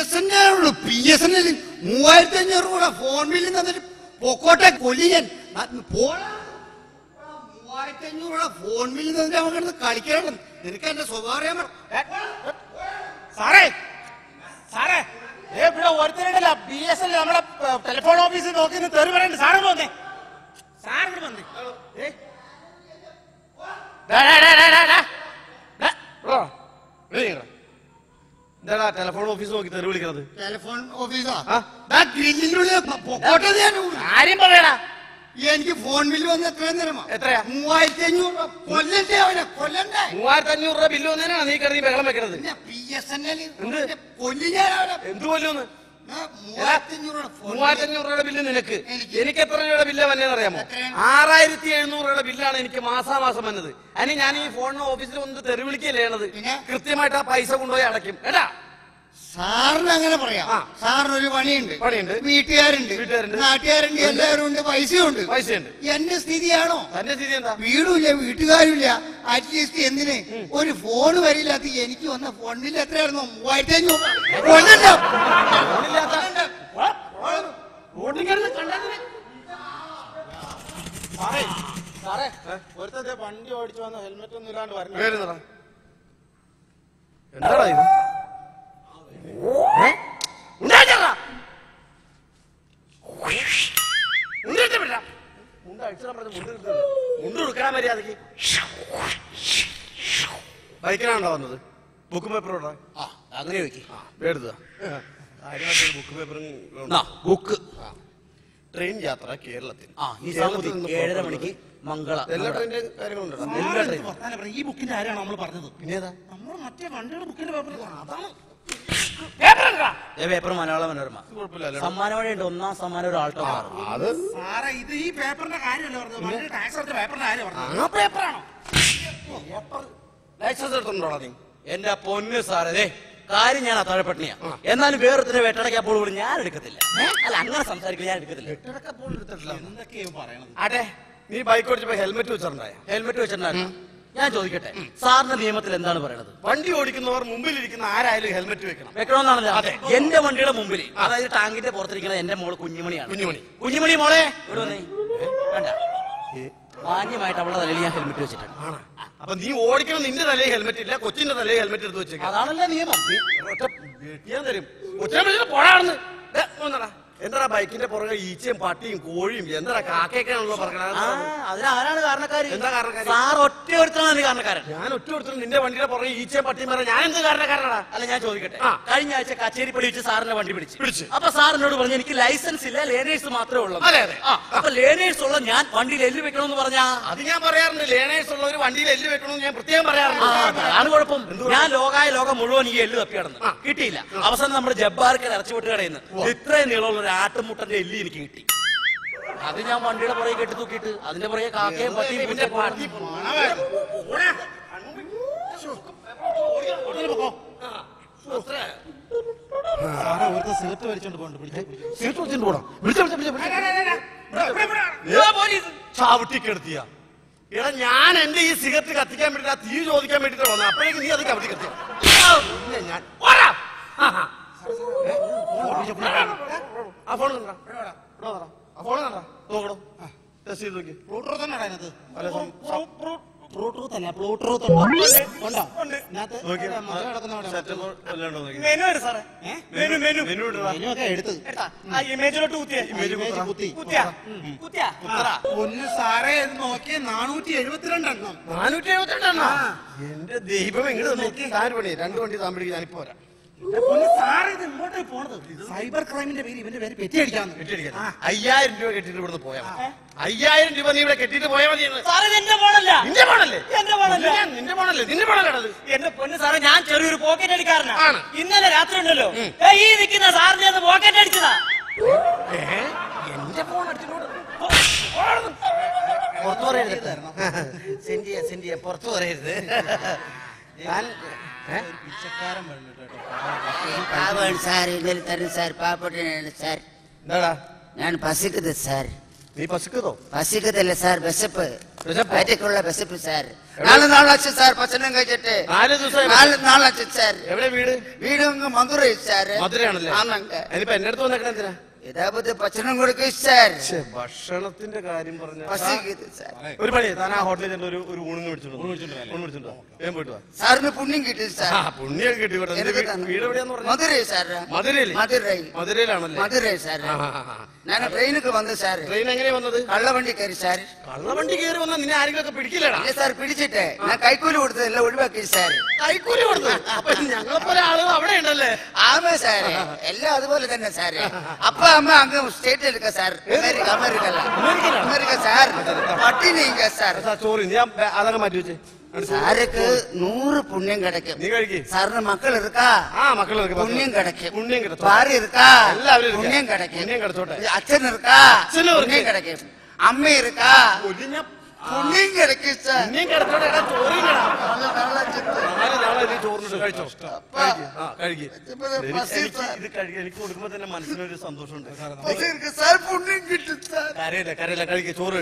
S N ഉള്ളൂ P S N മൂവായിരത്തി അഞ്ഞൂറ് രൂപ ഫോൺ ബില്ലിൽ തന്നിട്ട് പൊക്കോട്ടെ കൊലിയൻ പോടാ. മൂവായിരത്തി അഞ്ഞൂറ് രൂപ ഫോൺ ബില്ലിൽ തന്നിട്ട് അവൻ കളിക്കണം നിനക്ക് എന്റെ സ്വഭാവം. സാറേ സാറേ ഇവിടെ ഒരുത്തരല്ല ബി എസ് എൽ നമ്മളെ ടെലിഫോൺ ഓഫീസിൽ നോക്കി തെറി പറയണ്ട. സാറ് വന്നേ. സാറിന് വന്നേ. ഏ? ഡാ, ഡാ, ഡാ, ഡാ, ഡാ, ഡാ. എന്താടാ ടെലിഫോൺ ഓഫീസ് നോക്കി തെറി വിളിക്കുന്നത് ടെലിഫോൺ ഓഫീസാ ആ? ദാ ഗ്രില്ലിനുള്ളിൽ പൊക്കോട്ടെ ഞാൻ കാര്യം പറയടാ. എനിക്ക് ഫോൺ ബില്ല് വന്ന് എത്ര എത്രയാ? മൂവായിരത്തി അഞ്ഞൂറ് കൊല്ലണ്ടേ അവനെ? കൊല്ലണ്ടേ? മൂവായിരത്തി അഞ്ഞൂറ് രൂപ ബില്ല് വന്നതിനാണ് നീ കരുതി ബഹളം വെക്കണത്. പി എസ് എൻ എൽ എന്ത്? കൊല്ലി ഞാൻ എന്ത് കൊല്ലുന്ന്? ആ, മൂവായിരത്തി അഞ്ഞൂറ് രൂപ ഫോൺ മൂവായിരത്തി അഞ്ഞൂറ് രൂപയുടെ ബില്ല് നിനക്ക്. എനിക്ക്. എത്ര രൂപയുടെ ബില്ല് വന്നതെന്ന് അറിയാമോ? ആറായിരത്തി എഴുന്നൂറ് രൂപയുടെ ബില്ലാണ് എനിക്ക് മാസാമാസം വന്നത്. അതിന് ഞാൻ ഈ ഫോണിന് ഓഫീസിൽ വന്ന് തെറി വിളിക്കുകയല്ലേ ചെയ്യണത്? കൃത്യമായിട്ട് ആ പൈസ കൊണ്ടുപോയി അടയ്ക്കും. കേട്ടാ? സാറിന് അങ്ങനെ പറയാം. സാറിന് ഒരു പണിയുണ്ട്. പണിയുണ്ട്. വീട്ടുകാരുണ്ട്. നാട്ടുകാരുണ്ട് എല്ലാവരും ഉണ്ട് പൈസയുണ്ട്. പൈസയുണ്ട്. എന്റെ സ്ഥിതിയാണോ? എന്റെ സ്ഥിതി എന്താ വീടുമില്ല വീട്ടുകാരുമില്ല. അറ്റ്ലീസ്റ്റ് എന്തിന്? ഒരു ഫോൺ വരില്ലാത്ത എനിക്ക് വന്ന ഫോണിൽ എത്രയായിരുന്നു? മൂവായിരത്തി അഞ്ഞൂറ് വണ്ടി ഓടിച്ചു വന്ന ഹെൽമെറ്റ് ഒന്നും ഇല്ലാണ്ട് വരണം എന്താടാ ഇത് ഏ? ഉണ്ടായിട്ടാ? ഉണ്ടിട്ട് വിടാം. മുണ്ട് അഴിച്ചിടാൻ പറഞ്ഞ് മുണ്ട് മുണ്ട് കൊടുക്കാൻ മര്യാദയ്ക്ക്. ബൈക്കിനാണോ വന്നത്? ബുക്ക് പേപ്പറോടാ ആ, അങ്ങനെ ചോദിക്കും എടുത്ത ബുക്ക് പേപ്പറും ബുക്ക് ട്രെയിൻ യാത്ര കേരളത്തിൽ. ഏഴര മണിക്ക് മംഗള എല്ലാ ട്രെയിനിന്റെ കാര്യങ്ങളുണ്ടോ. എല്ലാ വർത്താനം ഈ ബുക്കിന്റെ ആരാണ് നമ്മൾ പറഞ്ഞത്? പിന്നെ നമ്മൾ മറ്റേ വണ്ടിയുടെ ബുക്കിന്റെ പേപ്പർ അതാണ്. പേപ്പർ മലയാള മനോരമ കുഴപ്പമില്ല സമ്മാനമഴയുണ്ട് ഒന്നാം സമ്മാനം ഒരു ആൾട്ടോ കാർ അത് സാറേ ഇത് ഈ പേപ്പറിന്റെ കാര്യമല്ലേ പറഞ്ഞത്? ടാക്സ് എടുത്ത പേപ്പറിന്റെ കാര്യം പറഞ്ഞത്. ആ പേപ്പറാണോ? ലൈസൻസ് എടുത്തിട്ടുണ്ടോടാ നീ? എന്റെ പൊന്ന് സാറേ ദേ, കാര്യം ഞാൻ അത്താഴപ്പട്ടിണിയാ എന്നാലും വേറൊരുത്തരെ വെട്ടടക്കപ്പോൾ പോലും ഞാൻ എടുക്കത്തില്ല. അല്ല അങ്ങനെ സംസാരിക്കില്ല ഞാൻ എടുക്കത്തില്ല. അതെ നീ ബൈക്ക് ഓടിച്ചപ്പോ ഹെൽമെറ്റ് വെച്ചിട്ടുണ്ടായ? ഹെൽമെറ്റ് വെച്ചിട്ടുണ്ടായിരുന്നു. ഞാൻ ചോദിക്കട്ടെ സാറിന്റെ നിയമത്തിൽ എന്താണ് പറയുന്നത് വണ്ടി ഓടിക്കുന്നവർ മുമ്പിൽ ഇരിക്കുന്ന ആരായാലും ഹെൽമെറ്റ് വെക്കണം വെക്കണമെന്നാണല്ലോ എന്റെ വണ്ടിയുടെ മുമ്പിൽ അതായത് ടാങ്കിന്റെ പുറത്തിരിക്കുന്ന എന്റെ മോൾ കുഞ്ഞുമണിയാണ് കുഞ്ഞുമണി. കുഞ്ഞുമണി മോളെ ഇവിടെ വന്നേ വേണ്ട മാന്യമായിട്ട് അവളുടെ തലയിൽ ഞാൻ ഹെൽമെറ്റ് വെച്ചിട്ടുണ്ട് അപ്പൊ നീ ഓടിക്കണം നിന്റെ തലയിൽ ഹെൽമെറ്റ് ഇല്ല കൊച്ചിന്റെ തലയിൽ ഹെൽമെറ്റ് എടുത്ത് വെച്ചേക്കാം അതാണല്ലോ നിയമം ഒറ്റ തരും കൊച്ചിനെ പോഴാണെന്ന് പോടാണെന്ന് എന്താടാ ബൈക്കിന്റെ പുറകെ ഈച്ചയും പട്ടിയും കോഴിയും? എന്താ കാക്കയൊക്കെയാണല്ലോ പറഞ്ഞത് അതിനാരാണ് കാരണക്കാര്? എന്താ കാരണക്കാര്? സാർ ഒറ്റ ഒരുത്തനാണ് കാരണക്കാരൻ. ഞാൻ ഒറ്റ നിന്റെ വണ്ടിയുടെ പുറകെ ഈച്ചയും പട്ടിയും പറഞ്ഞ ഞാൻ എന്ത് കാരണക്കാരനാ അല്ല ഞാൻ ചോദിക്കട്ടെ. കഴിഞ്ഞ ആഴ്ച കച്ചേരി പിടിച്ച് സാറിന്റെ വണ്ടി പിടിച്ച്. പിടിച്ച്. അപ്പൊ സാറിനോട് പറഞ്ഞു എനിക്ക് ലൈസൻസ് ഇല്ല ലേണേഴ്സ് മാത്രമേ ഉള്ളൂ. അതെ, അതെ. അപ്പൊ ലേണേഴ്സ് ഉള്ള ഞാൻ വണ്ടിയിൽ എല്ല് വെക്കണമെന്ന് പറഞ്ഞാ? അത് ഞാൻ പറയാറുണ്ട്. ലേണേഴ്സ് ഉള്ള ഒരു വണ്ടിയിൽ എല്ല് വെക്കണമെന്ന് ഞാൻ പ്രത്യേകം പറയാറുണ്ട്. ആണ് കുഴപ്പം. ഞാൻ ലോകായ ലോകം മുഴുവൻ ഈ എല്ല് തപ്പി കിടന്നു കിട്ടിയില്ല. അവസാനം നമ്മുടെ ജബ്ബാർക്ക് ഇറച്ചി വിട്ട് കടയുന്നു ഇത്രയും നീളമുള്ള ഒരു ആട്ടുമുട്ടന്റെ എല്ലി എനിക്ക് കിട്ടി അത് ഞാൻ വണ്ടിയുടെ പുറകെ കെട്ടി തൂക്കിയിട്ട് അതിന്റെ പുറകെ കാക്കയും പട്ടിയും പിന്നെ പട്ടി സിഗരറ്റ് വലിച്ചോണ്ട് പോകണ്ട ചാവിട്ടിക്കെടുത്തിയ എടാ ഞാൻ എന്റെ ഈ സിഗരറ്റ് കത്തിക്കാൻ വേണ്ടി തീ ചോദിക്കാൻ വേണ്ടിട്ട് അപ്പഴേക്ക് അപ്പോഴേക്കും നീ അത് കവിട്ടി കത്തിയ ഞാൻ? ആ ഫോൺ കണ്ടാ ആ ഫോൺ കണ്ടാ നോക്കണോ ടെസ്റ്റ് ചെയ്ത് നോക്കി. ബ്ലൂടൂത്ത് അതിനകത്ത് ബ്ലൂടൂത്ത് അല്ല ബ്ലൂടൂത്ത് ഉണ്ടോ? സാറേ. ഒന്ന് സാറേ ഇത് നാനൂറ്റി എഴുപത്തിരണ്ടെണ്ണം നാനൂറ്റി എഴുപത്തിരണ്ടെണ്ണ എന്റെ ദൈവം എങ്ങനെ നോക്കി. നാല് പണി രണ്ട് വണ്ടി താമ്പിടിക്ക് ഞാനിപ്പോ വരാം. ഒന്ന് സാറേ ഇത് ഇങ്ങോട്ടേ പോണത്? സൈബർ ക്രൈമിന്റെ പേര് ഇവന്റെ പേര് പെറ്റിയടിക്കാന്ന് അയ്യായിരം രൂപ കെട്ടിട്ട് ഇവിടുന്ന് പോയാ മതി. അയ്യായിരം രൂപ നീ ഇവിടെ കെട്ടിട്ട് പോയാ മതി എന്ന്. സാറേ ഇത് എന്റെ ഫോണല്ല നിന്റെ പോണല്ലേ എന്റെ ഫോണല്ല ഞാൻ നിന്റെ പോണല്ലേ നിന്റെ പോണല്ലത് എന്റെ പൊന്ന് സാറേ ഞാൻ ചെറിയൊരു പോക്കറ്റ് അടിക്കാരനാ. ആണ്. ഇന്നലെ രാത്രി ഉണ്ടല്ലോ. ദേ ഈ നിൽക്കുന്ന സാറിന്റെ പോക്കറ്റ് അടിച്ചതാ. എന്റെ ഫോൺ അടിച്ചിട്ടോട്. പുറത്തു പറയരുത്. സെൻഡ് ചെയ്യാ സെൻഡ് ചെയ്യാ പുറത്തു പറയരുത്. பாவன் சார் இதில் தரு சார் பாப்பட்டு சார் என்னடா நான் பசிக்குது சார் நீ பசிக்குதோ பசிக்குது இல்ல சார் വിശപ്പ് വയറ്റിക്കുള്ള വിശപ്പ് സാർ നാല് നാളാച്ചു സാർ ഭക്ഷണം കഴിച്ചിട്ട് നാല് ദിവസം നാല് നാളാച്ചു സാർ എവിടെ വീട് വീട് മധുരൈ സാർ മധുരയാണല്ലേ ആമാങ്ക ഇനിയിപ്പോ എന്റെ അടുത്ത് വന്നേക്കണെന്തിനാ യഥാപത്ത് ഭക്ഷണം കൊടുക്കും സാർ. ഛെ, ഭക്ഷണത്തിന്റെ കാര്യം പറഞ്ഞ സാർ. ഒരു പണി താൻ ആ ഹോട്ടലിൽ ചെന്ന് ഒരു ഒരു ഊണിന് ഊണ് വിളിച്ചിട്ടുണ്ട് പോയിട്ട് വാ. സാറിന് പുണ്യം കിട്ടും സാർ. ആ പുണ്യം കിട്ടി കേട്ടോ. നിന്റെ എനിക്ക് വീ- വീട് എവിടെയാന്ന് പറഞ്ഞു? മധുരൈ സാർ മധുരൈ. മധുരയിലാണല്ലേ? മധുരൈ സാർ. ഞാൻ ട്രെയിനുക്ക് വന്നു സാർ ട്രെയിൻ എങ്ങനെയാ വന്നത്? കള്ളവണ്ടി കയറി സാർ. കള്ളവണ്ടി കയറി വന്നാൽ നിന്നെ ആരെങ്കിലും ഒക്കെ പിടിക്കില്ലടാ? ഇല്ല സാർ പിടിച്ചിട്ട്. ഞാൻ കൈക്കൂലി കൊടുത്തതെല്ലാം ഒഴിവാക്കി സാർ. കൈക്കൂലി കൊടുത്തു അപ്പൊ ഞങ്ങളെപ്പോലെ ആളുകൾ അവിടെ ഉണ്ടല്ലേ? ആമ സാറേ. എല്ലാം അതുപോലെ തന്നെ സാറേ. അപ്പ அப்பா அம்மா அங்க ஸ்டேட் இருக்க sir America America. America. Sir பட்டி நீங்க சார் சோறு அதெல்லாம் மாற்றி வச்சு? சாருக்கு நூறு புண்ணியம் கிடைக்கும். சாரு மக்கள் இருக்கா? மக்கள் இருக்கு புண்ணியம் கிடைக்கும். புண்ணியம் கிடைக்கும் பாரு இருக்கா? புண்ணியம் கிடைக்கும். அச்சன் இருக்கா? புண்ணியம் கிடைக்கும். அம்மை இருக்கா? നീങ്ക നീങ്ക എനിക്ക് തന്നെ സന്തോഷമുണ്ട്. ചോറ്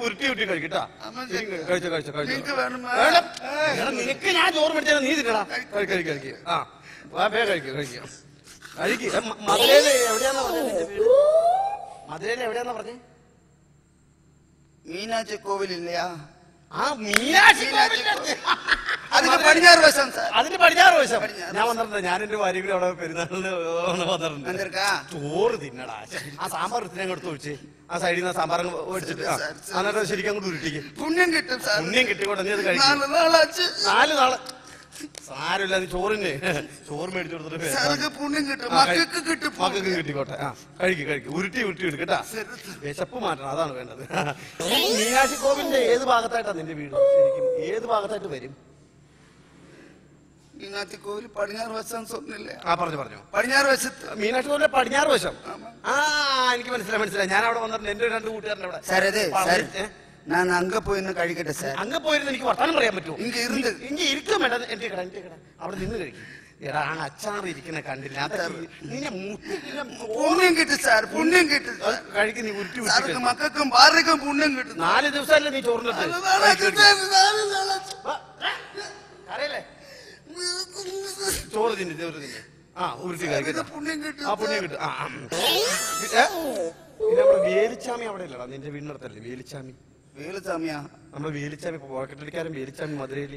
ഉരുട്ടി ഉരുട്ടി കഴിക്കട്ടാ നിനക്ക് ഞാൻ ചോറ് മേടിച്ചാൽ നീ തിന്നടാ. കഴിക്കാം. കഴിക്കുക ആ കഴിക്ക് ഏ, മ- മധുരയിൽ എവിടെയാന്നാ പറഞ്ഞത് നിന്റെ എവിടെയാന്നാ പറഞ്ഞേ? മീനാക്ഷി കോവിലില്ലയാ ആ മീനാക്ഷി അതിന്റെ അതിന് പടിഞ്ഞാറ് വശം അതിന്റെ പടിഞ്ഞാറ് വശം. ഞാൻ വന്നിട്ടുണ്ട്. ഞാൻ എന്റെ ഭാര്യ കൂടി അവിടെ പെരുന്നാളിന് വന്നിട്ടുണ്ട്. ചോറ് തിന്നടാ. ആ സാമ്പാർ ഇത്തിരി അങ്ങോട്ട് ഒഴിച്ച് ആ സൈഡിൽ നിന്ന് സാമ്പാർ ആ, എന്നിട്ട് ശരിക്കും അങ്ങോട്ട് ഉരുട്ടിക്ക്. പുണ്യം കിട്ടും പുണ്യം കിട്ടിക്കോട്ടെ നീ അത് കഴിക്കും. നാല് നാളെ. സാരമില്ല നീ ചോറിന്. ചോറ് മേടിച്ചു കൊടുത്തിട്ട് പുണ്യം കിട്ടും മക്കൾക്ക് കിട്ടും മക്കൾക്ക് കിട്ടിക്കോട്ടെ. ആ കഴിക്കും കഴിക്ക്. ഉരുട്ടി ഉരുട്ടി എടുക്കട്ടാ വിശപ്പ് മാറ്റണം അതാണ് വേണ്ടത്. മീനാക്ഷി കോവിലിന്റെ ഏത് ഭാഗത്തായിട്ടാ നിന്റെ വീട്? ശരിക്കും ഏത് ഭാഗത്തായിട്ട് വരും? മീനാക്ഷി കോവിൽ പടിഞ്ഞാറ് വശം സ്വന്നില്ലേ ആ പറഞ്ഞു പറഞ്ഞു. പടിഞ്ഞാറ് വശത്ത്. മീനാക്ഷി കോവിലെ പടിഞ്ഞാറ് വശം? ആ എനിക്ക് മനസ്സിലായി മനസ്സിലായി. ഞാൻ അവിടെ വന്നിട്ടുണ്ട് എന്റെ രണ്ട് കൂട്ടുകാരന്റെ അവിടെ. സാർ அங்க போய் ഏ? ഞാൻ അങ്ങ പോയിരുന്നു ഒന്ന് കഴിക്കട്ടെ സാർ. അങ്ങ് പോയിരുന്ന് എനിക്ക് വർത്താനം പറയാൻ പറ്റുമോ? ഇങ്ങനെ ഇരുന്ന്. ഇങ്ങ ഇരിക്കാൻ വേണ്ട. എന്റെ കട എന്റെ കട. അവിടെ നിന്ന് കഴിക്കും. എടാ ആ അച്ചാർ ഇരിക്കുന്ന കണ്ടില്ല. അതൊക്കെ ഈ- നിന്നെ മുട്ടി നിന്നെ പുണ്യം കിട്ടും സാർ. പുണ്യം കിട്ടും. കഴിക്കുന്ന കഴിക്ക് നീ ഉരുട്ടി. മക്കൾക്കും ഭാര്യക്കും പുണ്യം കിട്ടും. നാല് ദിവസമല്ലേ നീ നാളാച്ച്. കരയല്ലേ? ചോറ് തിന്നു ചോറ് തിന്നു. ആ ഉരുട്ടി കഴിക്കട്ടെ പുണ്യം കിട്ടും ആ പുണ്യം കിട്ടും. ആ ആ. ഏ? പിന്നെ നമ്മുടെ വേലിച്ചാമി അവിടെ ഇല്ലടാ നിന്റെ വീടിനടുത്തല്ലേ വേലിച്ചാമി? വേലുസ്വാമിയാ നമ്മുടെ വേലിച്ചാമി പോക്കറ്റടിക്കാരൻ വേലിച്ചാമി മധുരയിൽ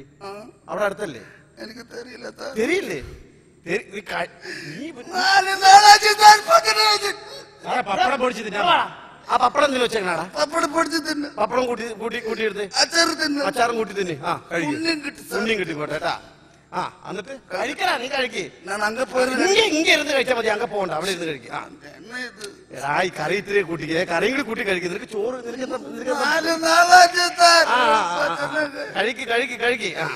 അവിടെ അടുത്തല്ലേ? എനിക്ക് സാർ പക്കനെ പപ്പടം പൊടിച്ച് തിന്നാ ആ പപ്പടം തിന്നു വെച്ചേക്കണാടാ? പപ്പടം പൊടിച്ച് തിന്ന്. പപ്പടം കൂട്ടി കൂട്ടി കൂട്ടി അച്ചാറ് തിന്ന്. അച്ചാറും കൂട്ടി തിന്നെ. ആ കഴിക്കും. പുണ്യം കിട്ടി കിട്ടിക്കോട്ടെ കേട്ടാ. ആ എന്നിട്ട്? നീ കഴിക്ക്. ഞാൻ അങ്ങ പോയി ഇങ്ങ ഇങ്ങ ഇരുന്ന് കഴിച്ചാൽ മതി അങ്ങ് പോകണ്ട അവിടെ ഇരുന്ന് കഴിക്കും. ആ. എന്നാ ഇത്? എടാ ഈ കറി ഇത്തിരി കൂട്ടിക്കേ കറിയും കൂടി കൂട്ടി കഴിക്കും. നിനക്ക് ചോറ് നിനക്ക് എന്താ നിനക്ക് എന്താ? നാല് നാളാച്ച് ആ, ആ, ആ, ആ. കഴിക്ക് കഴിക്ക് കഴിക്ക്. ആ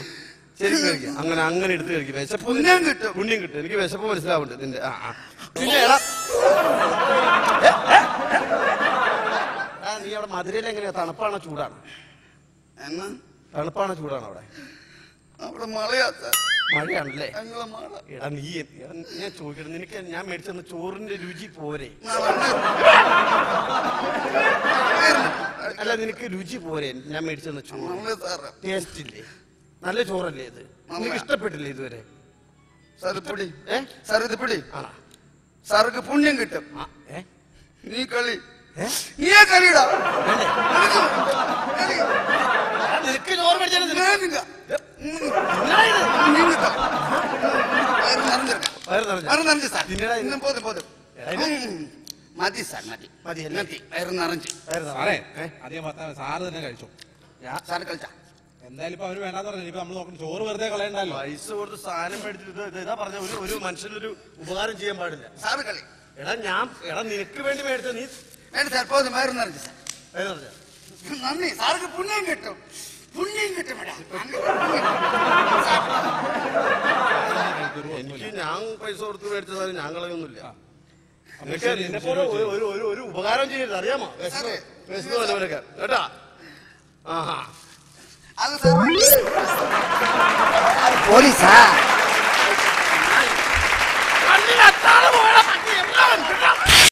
ശരി കഴിക്കും. അങ്ങനെ അങ്ങനെ എടുത്ത് കഴിക്കും. വിശപ്പ് പുണ്യം കിട്ടും. പുണ്യം കിട്ടും. എനിക്ക് വിശപ്പ് മനസ്സിലാവുന്നുണ്ട് നിന്റെ ആ ആ. പിന്നെ എടാ ഏ, ഏ, ഏ. എടാ, നീ അവിടെ മധുരയിൽ എങ്ങനെയാ തണുപ്പാണോ ചൂടാണോ? എന്നാ? തണുപ്പാണോ ചൂടാണോ അവിടെ? അവിടെ മഴയാ സാർ. മഴയാണല്ലേ? ഞങ്ങളെ മഴ. എടാ നീ ഞാൻ ചോദിക്കണം നിനക്ക് ഞാൻ മേടിച്ചെന്ന ചോറിന്റെ രുചി പോരെ. അല്ല നിനക്ക് രുചി പോരെ. ഞാൻ മേടിച്ചെന്ന ചോറ്. നല്ല സാറ്. ടേസ്റ്റ് ഇല്ലേ? നല്ല ചോറല്ലേ ഇത്? നിനക്ക് ഇഷ്ടപ്പെട്ടില്ലേ ഇതുവരെ? സാർ പിടി. ഏ? സാർ ഇത് പിടി. ആ. സാർക്ക് പുണ്യം കിട്ടും. ആ, ഏ? നീ കളി. ഏ? നീയെ കളിടാ വേണ്ടേ? കളി. ആ, നിനക്ക് ചോറ് മേടിച്ചാലും നിനക്ക് ഞാനില്ല. തിന്നടാ ഇത്. നീങ്ങ് സാർ. വയറ് നിറഞ്ഞിരിക്ക. വയറ് നിറഞ്ഞോ? സാർ. തിന്നടാ ഇത്. ഇന്നും പോതും പോതും എടാ, ഇത് ഉം. മതി സാർ മതി. മതി അല്ലേ? മതി. വയറ് നിറഞ്ഞു. സാറേ? അധികം വർത്താനം സാറ് തന്നെ കഴിച്ചു? സാർ കളിച്ച എന്തായാലും ഇപ്പൊ അവർ വേണ്ടാന്ന് പറഞ്ഞു ഇപ്പൊ നമ്മൾ നോക്കണം. ചോറ് വെറുതെ കളയണ്ടല്ലോ. പൈസ കൊടുത്ത് സാധനം മേടിച്ചിട്ട് ഇത് ഇതാ പറഞ്ഞ ഒരു ഒരു മനുഷ്യനൊരു ഉപകാരം ചെയ്യാൻ പാടില്ല. സാറ് കളി. എടാ ഞാൻ എടാ നിനക്ക് വേണ്ടി മേടിച്ച നീ വേണ്ട സാർ പോതും വയറ് നിറഞ്ഞു സാർ. വയറ് നിറഞ്ഞോ? നന്ദി. സാർക്ക് പുണ്യം കിട്ടും. പുണ്യം കിട്ടും എടാ. എനിക്ക് ഞാൻ പൈസ കൊടുത്ത് മേടിച്ച സാധനം ഞാൻ കളയൊന്നുമില്ല നിനക്ക്. ഒരു ഒരു ഒരു ഒരു ഉപകാരം ചെയ്യരുത് അറിയാമോ? വിശന്ന് വിശന്ന് വന്നവരൊക്കെ. കേട്ടാ? ആഹാ. അത് സാർ. പോലീസാ?